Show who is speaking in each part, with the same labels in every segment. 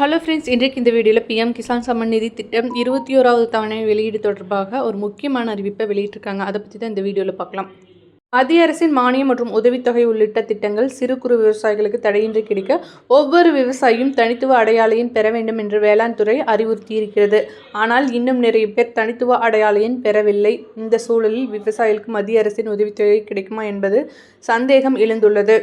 Speaker 1: Hello friends இன்றைக்கு இந்த வீடியோவில் பிஎம் கிசான் சம்மன் நிதி திட்டம் இருபத்தி ஓராவது தவணை வெளியீடு தொடர்பாக ஒரு முக்கியமான அறிவிப்பை வெளியிட்டிருக்காங்க. அதை பற்றி தான் இந்த வீடியோவில் பார்க்கலாம். மத்திய அரசின் மானியம் மற்றும் உதவித்தொகை உள்ளிட்ட திட்டங்கள் சிறு குறு விவசாயிகளுக்கு தடையின்றி கிடைக்க ஒவ்வொரு விவசாயியும் தனித்துவ அடையாளையின் பெற வேண்டும் என்று வேளாண் துறை அறிவுறுத்தியிருக்கிறது. ஆனால் இன்னும் நிறைய பேர் தனித்துவ அடையாளையின் பெறவில்லை. இந்த சூழலில் விவசாயிகளுக்கு மத்திய அரசின் உதவித்தொகை கிடைக்குமா என்பது சந்தேகம் எழுந்துள்ளது.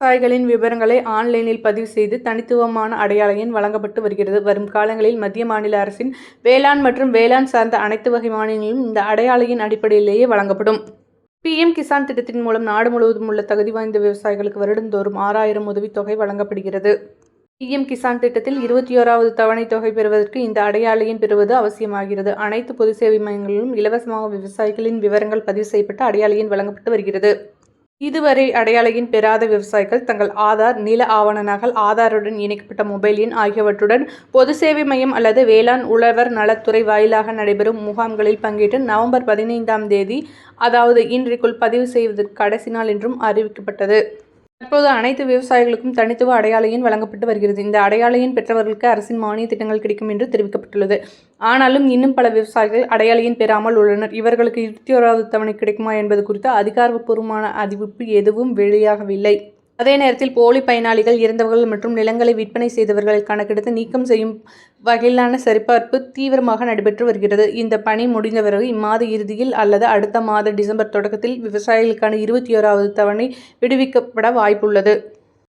Speaker 1: விவசாயிகளின் விவரங்களை ஆன்லைனில் பதிவு செய்து தனித்துவமான அடையாள எண் வழங்கப்பட்டு வருகிறது. வரும் காலங்களில் மத்திய மாநில அரசின் வேளாண் மற்றும் வேளாண் சார்ந்த அனைத்து வகை மானியங்களும் இந்த அடையாள எண் அடிப்படையிலேயே வழங்கப்படும். பிஎம் கிசான் திட்டத்தின் மூலம் நாடு முழுவதும் உள்ள தகுதி வாய்ந்த விவசாயிகளுக்கு வருடந்தோறும் ஆறாயிரம் உதவித்தொகை வழங்கப்படுகிறது. பிஎம் கிசான் திட்டத்தில் இருபத்தி ஓராவது தவணை தொகை பெறுவதற்கு இந்த அடையாள எண் பெறுவது அவசியமாகிறது. அனைத்து பொது சேவை மையங்களிலும் இலவசமாக விவசாயிகளின் விவரங்கள் பதிவு செய்யப்பட்டு அடையாள எண் வழங்கப்பட்டு வருகிறது. இதுவரை அடையாள எண் பெறாத விவசாயிகள் தங்கள் ஆதார் நில ஆவண நகல் ஆதாருடன் இணைக்கப்பட்ட மொபைல் எண் ஆகியவற்றுடன் பொது சேவை மையம் அல்லது வேளாண் உழவர் நலத்துறை வாயிலாக நடைபெறும் முகாம்களில் பங்கேற்று நவம்பர் பதினைந்தாம் தேதி அதாவது இன்றைக்குள் பதிவு செய்வதற்கு கடைசி நாள் என்றும் அறிவிக்கப்பட்டது. தற்போது அனைத்து விவசாயிகளுக்கும் தனித்துவ அடையாள எண் வழங்கப்பட்டு வருகிறது. இந்த அடையாள எண் பெற்றவர்களுக்கு அரசின் மானிய திட்டங்கள் கிடைக்கும் என்று தெரிவிக்கப்பட்டுள்ளது. ஆனாலும் இன்னும் பல விவசாயிகள் அடையாள எண் பெறாமல் உள்ளனர். இவர்களுக்கு இருபத்தி ஓராவது தவணை கிடைக்குமா என்பது குறித்து அதிகாரப்பூர்வமான அறிவிப்பு எதுவும் வெளியாகவில்லை. அதே நேரத்தில் போலி பயனாளிகள் இறந்தவர்கள் மற்றும் நிலங்களை விற்பனை செய்தவர்களை கணக்கெடுத்து நீக்கம் செய்யும் வகையிலான சரிபார்ப்பு தீவிரமாக நடைபெற்று வருகிறது. இந்த பணி முடிந்த பிறகு இம்மாத இறுதியில் அல்லது அடுத்த மாத டிசம்பர் தொடக்கத்தில் விவசாயிகளுக்கான இருபத்தி ஓராவது தவணை விடுவிக்கப்பட வாய்ப்புள்ளது.